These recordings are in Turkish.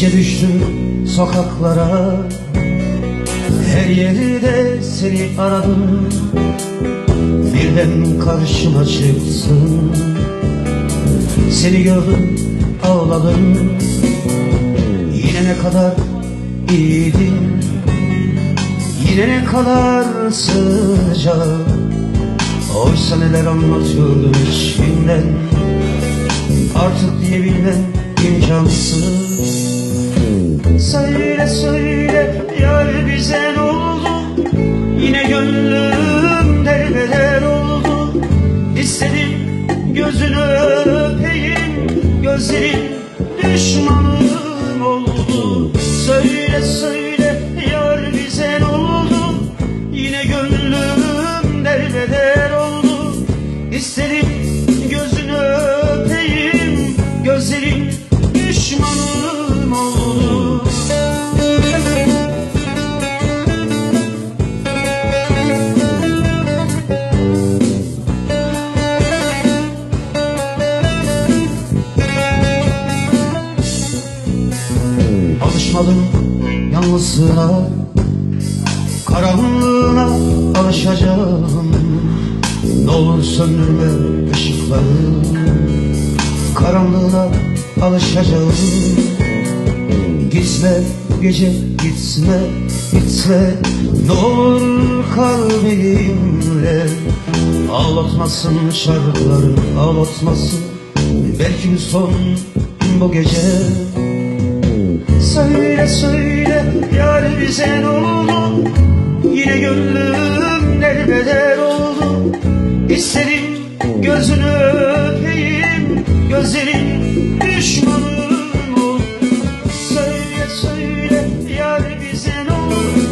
Gece düştüm sokaklara. Her yerde seni aradım. Birden karşıma çıksın Seni gördüm ağladım. Yine ne kadar iyiydin. Yine ne kadar sıcak Oysa neler anlatıyordum içinden Artık diyebilmem imkansız Söyle söyle yar bize ne oldu? Yine gönlüm derbeder oldu? İstedim gözünü öpeyim Gözlerin düşmanım oldu. Söyle söyle yar bize ne oldu? Yine gönlüm derbeder oldu? İstedim Alışmadım yalnızlığına Karanlığına alışacağım Ne olur söndürme ışıkları. Karanlığına alışacağım. Gitme gece gitme gitme. Ne olur kal benimle Ağlatmasın şarkıların ağlatmasın. Belki son bu gece söyle Yar bize ne oldu? Yine gönlüm derbeder oldu. İstedim gözünü öpeyim Gözlerin düşmanım ol Söyle söyle yar bize ne oldu?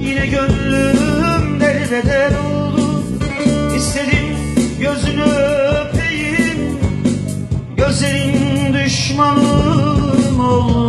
Yine gönlüm derbeder oldu. İstedim gözünü öpeyim Gözlerin düşmanım oldu.